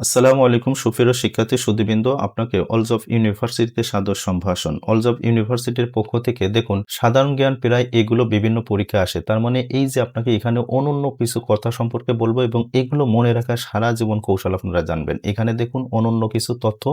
আসসালামু আলাইকুম সুফির শিক্ষার্থী সুদীবৃন্দ আপনাকে অলজ অফ ইউনিভার্সিটিতে সাদর সম্ভাষণ। অলজ অফ ইউনিভার্সিটির পক্ষ থেকে দেখুন, সাধারণ জ্ঞান প্রায় এগুলো বিভিন্ন পরীক্ষা আসে। তার মানে এই যে আপনাকে এখানে অনন্য কিছু কথা সম্পর্কে বলব এবং এগুলো মনে রাখার সারা জীবন কৌশল আপনারা জানবেন। এখানে দেখুন, অনন্য কিছু তথ্য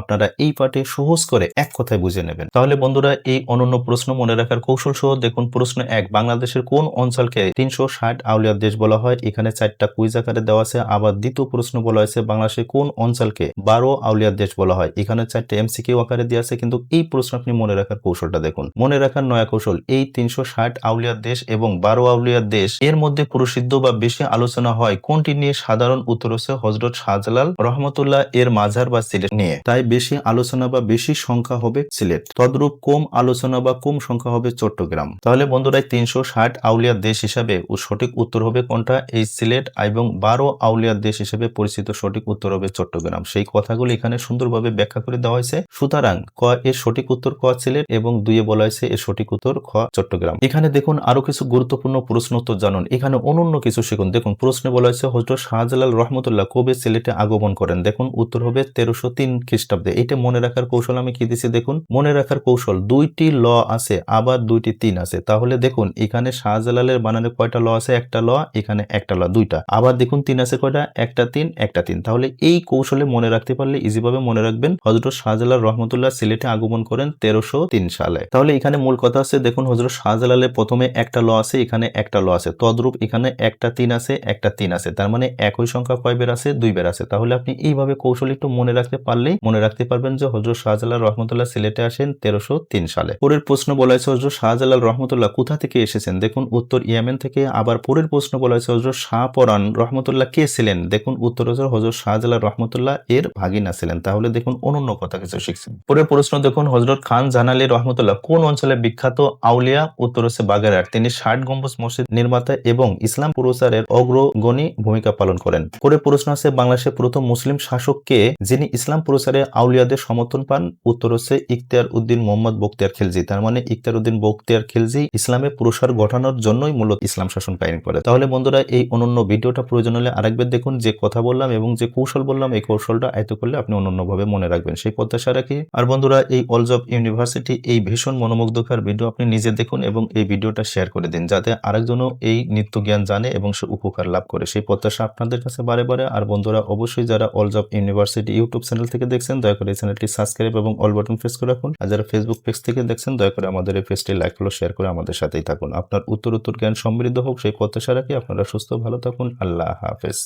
আপনারা এই পাঠে সহজ করে এক কথায় বুঝে নেবেন। তাহলে বন্ধুরা, এই অনন্য প্রশ্ন মনে রাখার কৌশল সহ দেখুন, প্রশ্ন এক, বাংলাদেশের কোন অঞ্চলকে তিনশো ষাট আউলিয়ার দেশ বলা হয়? এখানে চারটা কুইজ আকারে দেওয়া আছে। আবার দ্বিতীয় প্রশ্ন বলা হয়েছে বাংলাদেশের কোন অঞ্চলকে বারো আউলিয়ার দেশ বলা হয়? এখানে চারটে এমসিকিউ আকারে দেওয়া আছে, কিন্তু এই প্রশ্ন আপনি মনে রাখার কৌশলটা দেখুন। মনে রাখার নয়া কৌশল, এই তিনশো ষাট আউলিয়ার দেশ এবং বারো আউলিয়ার দেশ, এর মধ্যে প্রসিদ্ধ বা বেশি আলোচনা হয় কোনটি নিয়ে সাধারণ উত্তর হচ্ছে হজরত শাহজালাল রহমতুল্লাহ এর মাঝার বা সিলেট নিয়ে। তাই বেশি আলোচনা বা বেশি সংখ্যা হবে সিলেট। তদ্রূপ কম আলোচনা বা কম সংখ্যা হবে চট্টগ্রাম। তাহলে বন্ধুরা তিনশো ষাট আউলিয়ার দেশ হিসাবে সঠিক উত্তর হবে কোনটা? এই সিলেট এবং বারো আউলিয়ার দেশ হিসেবে পরিচিত সঠিক উত্তর হবে চট্টগ্রাম। সেই কথাগুলো এখানে সুন্দরভাবে ব্যাখ্যা করে দেওয়া হয়েছে। সুতরাং ক এর সঠিক উত্তর ক সিলেট এবং দুইয়ে বলা হয়েছে এর সঠিক উত্তর খ চট্টগ্রাম। এখানে দেখুন আরও কিছু গুরুত্বপূর্ণ প্রশ্ন উত্তর জানুন। এখানে অনন্য কিছু শিখুন। দেখুন, প্রশ্নে বলা হয়েছে, হজরত শাহজালাল রহমতুল্লাহ কবে সিলেটে আগমন করেন? দেখুন, উত্তর হবে তেরোশো তিন খ্রিস্টাব্দে। এটা মনে রাখার কৌশল আমি কি দিচ্ছি দেখুন? মনে রাখার কৌশল, দুইটি ল আছে, আবার দুইটি তিন আছে। তাহলে দেখুন, এখানে শাহজালালের বানানে কয়টা ল আছে? একটা ল, এখানে একটা ল, দুইটা। আবার দেখুন, তিন আছে কয়টা? একটা তিন একটা তিন। তাহলে এই কৌশলে মনে রাখতে পারলে ইজিভাবে মনে রাখবেন। হজরত শাহজালাল রহমতুল্লাহ সিলেটে আগমন করেন তেরোশো তিন সালে। তাহলে এখানে মূল কথা আছে দেখুন হজরত শাহজালালের প্রথমে একটা ল আছে, এখানে একটা ল আছে। তদ্রূপ এখানে একটা তিন আছে, একটা তিন আছে। তার মানে একই সংখ্যা কয় বের আছে? দুই বের আছে। তাহলে আপনি এইভাবে কৌশল একটু মনে রাখতে পারলেই মনে রাখতে পারবেন যে হজরত শাহজালাল রহমতুল্লাহ সিলেটে আসেন তেরোশো তিন সালে। পরের প্রশ্ন বলা হয়েছে হজরত শাহজালাল রহমতুল্লাহ কোথা থেকে এসেছেন? দেখুন উত্তর ইয়ামেন থেকে। আবার পরের প্রশ্ন বলা হয়েছে হজরত শাহ পরান রহমতুল্লাহ কে ছিলেন? দেখুন উত্তর হজরত শাহজালাল রহমতুল্লাহ এর ভাগিনা ছিলেন। তাহলে দেখুন অনন্য কথা কিছু শিখছেন। পরের প্রশ্ন দেখুন হজরত খান জানালি রহমতুল্লাহ কোন অঞ্চলে বিখ্যাত আউলিয়া উত্তর হচ্ছে বাগেরহাট? তিনি ষাট গম্বুজ মসজিদ নির্মাতা এবং ইসলাম প্রচারের অগ্রগণী ভূমিকা পালন করেন। পরের প্রশ্ন আছে, বাংলাদেশের প্রথম মুসলিম শাসককে যিনি ইসলাম প্রচারে আউলিয়াদের সমর্থন পান? উত্তর হচ্ছে ইখতিয়ার উদ্দিন মোহাম্মদ বখতিয়ার খিলজি। তার মানে ইখতিয়ার উদ্দিন বখতিয়ার খিলজি ইসলামের প্রসার ঘটানোর জন্যই মূলত ইসলাম শাসন কায়েম করে। তাহলে বন্ধুরা, এই অনন্য ভিডিওটা প্রয়োজন হলে আরেকবার দেখুন যে কথা বললাম এবং যে কৌশল বললাম, এই কৌশলটা আয়ত্ত করলে আপনি অনন্যভাবে মনে রাখবেন। সেই প্রত্যাশা রাখি। আর বন্ধুরা, এই অলজ অফ ইউনিভার্সিটি এই ভীষণ মনোমুগ্ধকর ভিডিও আপনি নিজে দেখুন এবং এই ভিডিওটা শেয়ার করে দিন, যাতে আরেকজনও এই নিত্য জ্ঞান জানে এবং সে উপকার লাভ করে। সেই প্রত্যাশা আপনাদের কাছে বারে বারে। আর বন্ধুরা, অবশ্যই যারা অলজ অফ ইউনিভার্সিটি ইউটিউব চ্যানেল থেকে দেখছেন, দয়া করে এই চ্যানেলটি সাবস্ক্রাইব এবং অল বাটন প্রেস করে রাখুন। আর যারা ফেসবুক পেজ থেকে দেখছেন, দয়া করে আমাদের এই পেজটি লাইক ফলো শেয়ার করে আমাদের সাথেই থাকুন। আপনার উত্তর উত্তর জ্ঞান সমৃদ্ধ হোক, সেই প্রত্যাশা রাখি। আপনারা সুস্থ, ভালো থাকুন। আল্লাহ হাফেজ।